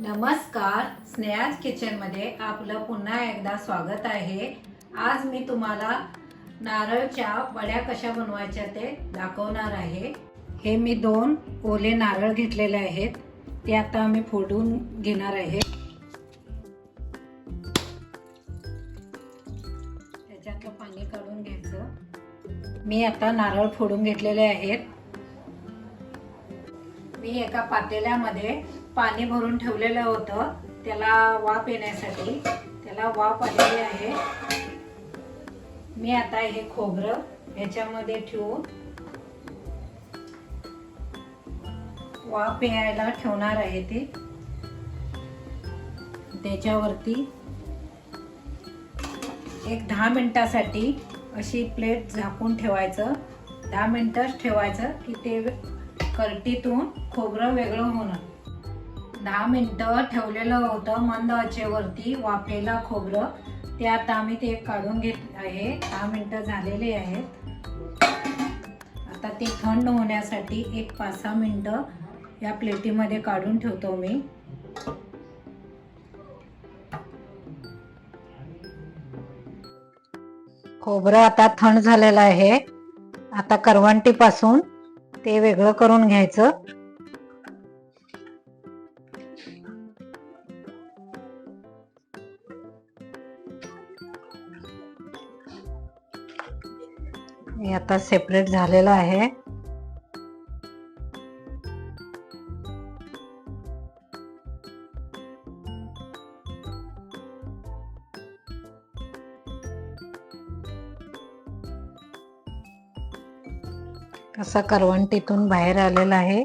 नमस्कार स्नेहाज किचनमध्ये आपलं पुन्हा एकदा स्वागत आहे. आज मी तुम्हाला नारळच्या वड्या कशा बनवायच्या ते दाखवणार आहे. हे मी दोन ओले नारळ घेतलेले आहेत. ते आता मी फोडून घेणार आहे. त्याच्यातलं पाणी काढून घ्यायचं. मी आता नारळ फोडून घेतलेले आहेत. मी एका पातेल्यामध्ये पाणी भरून ठेवलेलं होतं. त्याला वाफ येण्यासाठी. त्याला वाफ आलेली आहे. मी आता हे खोबरं ह्याच्यामध्ये ठेवून वाफ यायला ठेवणार आहे ते. त्याच्यावरती एक दहा मिनटासाठी अशी प्लेट झाकून ठेवायचं. दहा मिनटंच ठेवायचं की ते करटीतून खोबरं वेगळं होणार दहा मिनटं ठेवलेलं होतं मंद आचेवरती वाफेला खोबरं. ते आता आम्ही ते काढून घेत आहे. दहा मिनटं झालेले आहेत. आता ते थंड होण्यासाठी एक पाच सहा मिनटं या प्लेटीमध्ये काढून ठेवतो मी. खोबरं आता थंड झालेलं आहे. आता करवंटीपासून ते वेगळं करून घ्यायचं. हे आता सेपरेट झालेलं आहे. कसा करवंटीतून बाहेर आलेला आहे.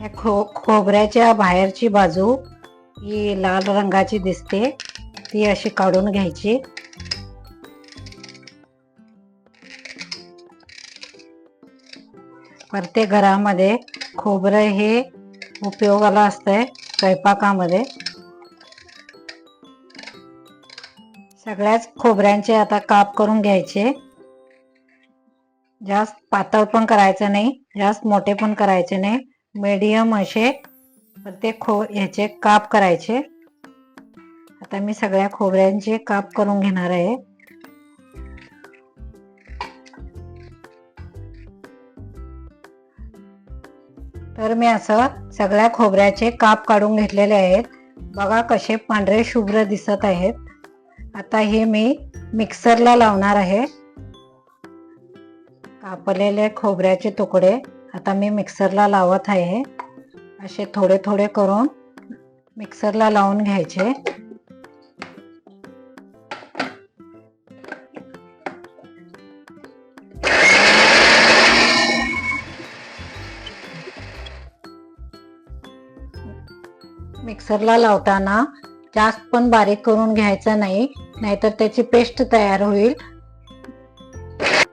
या खो खोबऱ्याच्या बाहेरची बाजू ही लाल रंगाची दिसते. ती अशी काढून घ्यायची. प्रत्येक घरामध्ये खोबरं हे उपयोगाला असतंय स्वयंपाकामध्ये. सगळ्याच खोबऱ्यांचे आता काप करून घ्यायचे. जास्त पातळ पण करायचं नाही जास्त मोठे पण करायचे नाही. मीडियम असे प्रत्येक खो ह्याचे काप करायचे. आता मी सगळ्या खोबऱ्यांचे काप करून घेणार आहे. तर मी असं सगळ्या खोबऱ्याचे काप काढून घेतलेले आहेत. बघा कसे पांढरे शुभ्र दिसत आहेत. आता हे मी मिक्सरला लावणार आहे. कापलेले खोबऱ्याचे तुकडे आता मी मिक्सरला लावत आहे. असे थोडे थोडे करून मिक्सरला लावून घ्यायचे. मिक्सरला लावताना जास्त पण बारीक करून घ्यायचं नाही नाहीतर त्याची पेस्ट तयार होईल.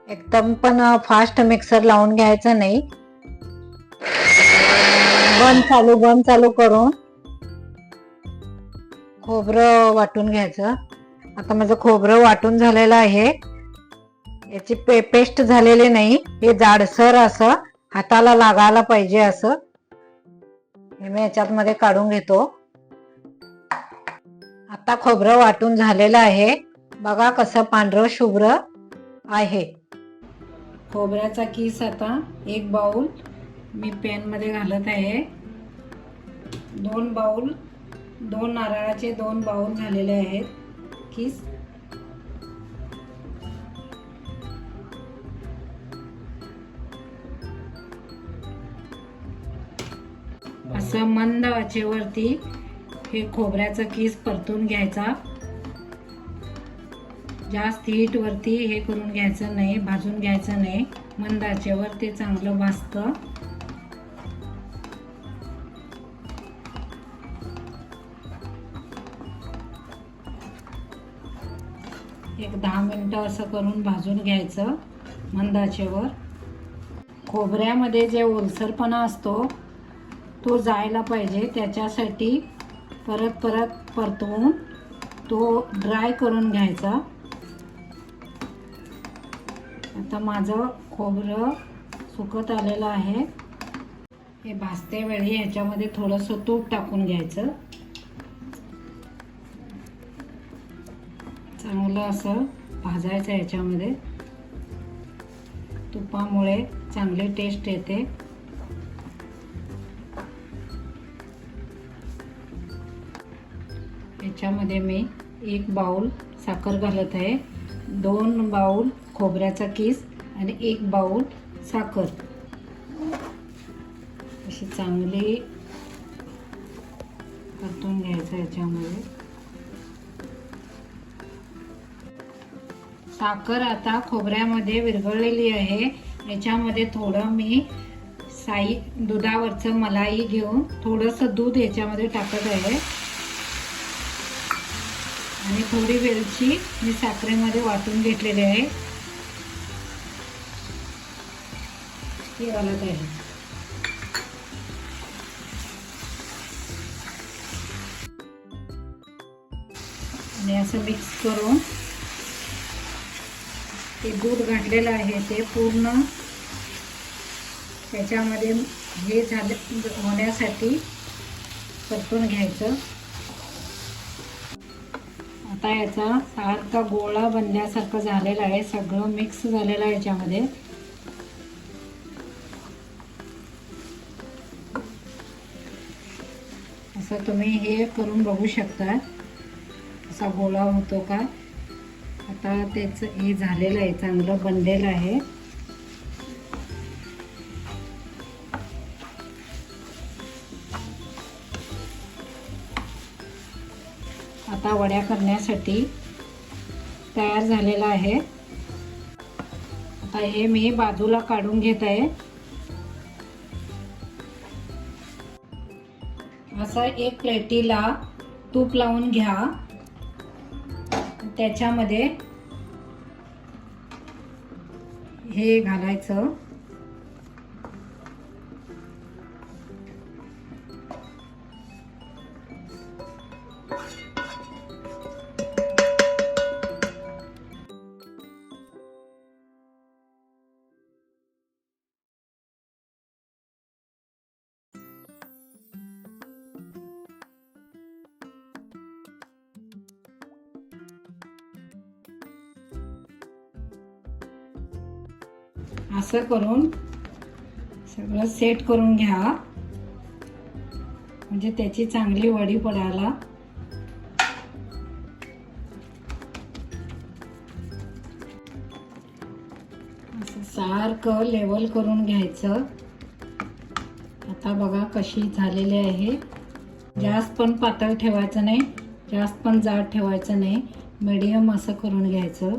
एकदम पण फास्ट मिक्सर लावून घ्यायचं नाही. बंद चालू बंद चालू करून खोबरं वाटून घ्यायचं. आता माझं खोबरं वाटून झालेलं आहे. याची पे पेस्ट झालेली नाही. हे जाडसर असं हाताला लागायला पाहिजे असं. हे मी याच्यात मध्ये काढून घेतो. आता खोबरं वाटून झालेलं आहे. बघा कसं पांढरं शुभ्र आहे. खोबऱ्याचा किस आता एक बाऊल मी पॅनमध्ये घालत आहे. दोन बाऊल दोन नारळाचे दोन बाऊल झालेले आहेत. किस असं मंद आचेवरती हे खोबऱ्याचा किस परतून घ्यायचा. जास्त हीटवरती हे करून घ्यायचं नाही भाजून घ्यायचं नाही. मंद आचेवर ते चांगलं भाजतं एक दहा मिनटं असं करून भाजून घ्यायचं मंदाचेवर खोबऱ्यामध्ये जे ओलसरपणा असतो तो जायला पाहिजे त्याच्यासाठी परत परत परतवून तो ड्राय करून घ्यायचा. आता माझं खोबरं सुकत आलेलं आहे. हे भाजते वेळी ह्याच्यामध्ये थोडंसं तूप टाकून घ्यायचं. चांगलं असं भाजायचं ह्याच्यामध्ये तुपामुळे चांगली टेस्ट येते. ह्याच्यामध्ये मी एक बाऊल साखर घालत आहे. दोन बाऊल खोबऱ्याचा किस आणि एक बाऊल साखर. अशी चांगली परतून घ्यायचं ह्याच्यामध्ये साखर आता खोबऱ्यामध्ये विरघळलेली आहे. याच्यामध्ये थोडं मी साई दुधावरचं मलाई घेऊन थोडंसं दूध याच्यामध्ये टाकत आहे. आणि थोडी वेलची मी साखरेमध्ये वाटून घेतलेली आहे. ती घालत आहे आणि असं मिक्स करून ते दूध घातलेलं आहे ते पूर्ण. त्याच्यामध्ये हे झाले होण्यासाठी परतून घ्यायचं. आता याचा सारखा गोळा बनल्यासारखं झालेला आहे. सगळं मिक्स झालेलं आहे याच्यामध्ये. असं तुम्ही हे करून बघू शकता. असा गोळा होतो का? आता त्याचं हे झालेलं आहे चांगलं बनलेलं आहे. आता वड्या करण्यासाठी तयार झालेला आहे. आता हे मी बाजूला काढून घेत आहे. असं एक प्लेटीला तूप लावून घ्या. त्याच्यामध्ये हे घालायचं. असं करून सगळं सेट करून घ्या. म्हणजे त्याची चांगली वडी पडायला. असं सारखं लेवल करून घ्यायचं. आता बघा कशी झालेली आहे. जास्त पण पातळ ठेवायचं नाही. जास्त पण जाड ठेवायचं नाही. मीडियम असं करून घ्यायचं.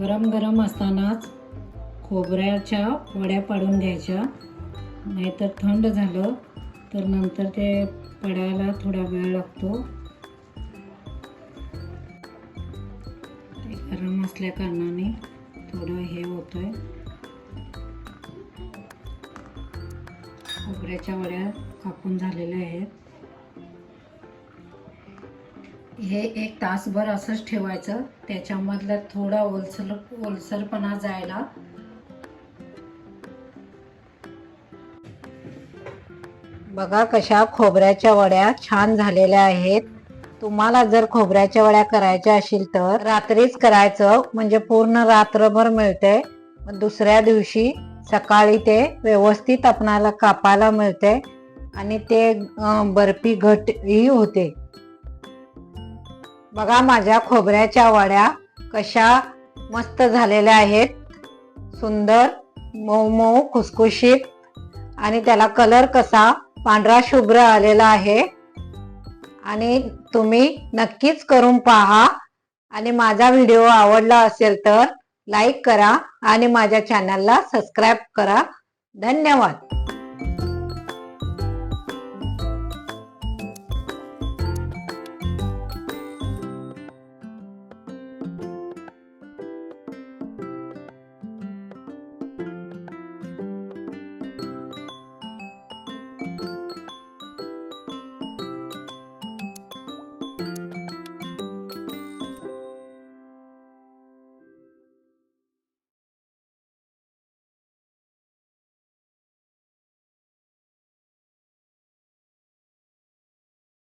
गरम गरम असतानाच खोबऱ्याच्या वड्या पाडून घ्यायच्या. नाहीतर थंड झालं तर नंतर ते पडायला थोडा वेळ लागतो. ते गरम असल्या कारणाने थोडं हे होतंय. खोबऱ्याच्या वड्या कापून झालेल्या आहेत. हे एक तासभर असंच ठेवायचं. त्याच्यामधलं थोडा ओलसर ओलसरपणा जायला. बघा कशा खोबऱ्याच्या वड्या छान झालेल्या आहेत. तुम्हाला जर खोबऱ्याच्या वड्या करायच्या असेल तर रात्रीच करायचं. म्हणजे पूर्ण रात्रभर मिळते. दुसऱ्या दिवशी सकाळी ते व्यवस्थित आपणाला कापायला मिळते. आणि ते बर्फी बर्फी घटही होते. बघा माझ्या खोबऱ्याच्या वड्या कशा मस्त झालेल्या आहेत. सुंदर मऊ मऊ खुसखुशीत. आणि त्याला कलर कसा पांढरा शुभ्र आलेला आहे. आणि तुम्ही नक्कीच करून पहा. आणि माझा व्हिडिओ आवडला असेल तर लाईक करा आणि माझ्या चॅनलला सबस्क्राईब करा. धन्यवाद.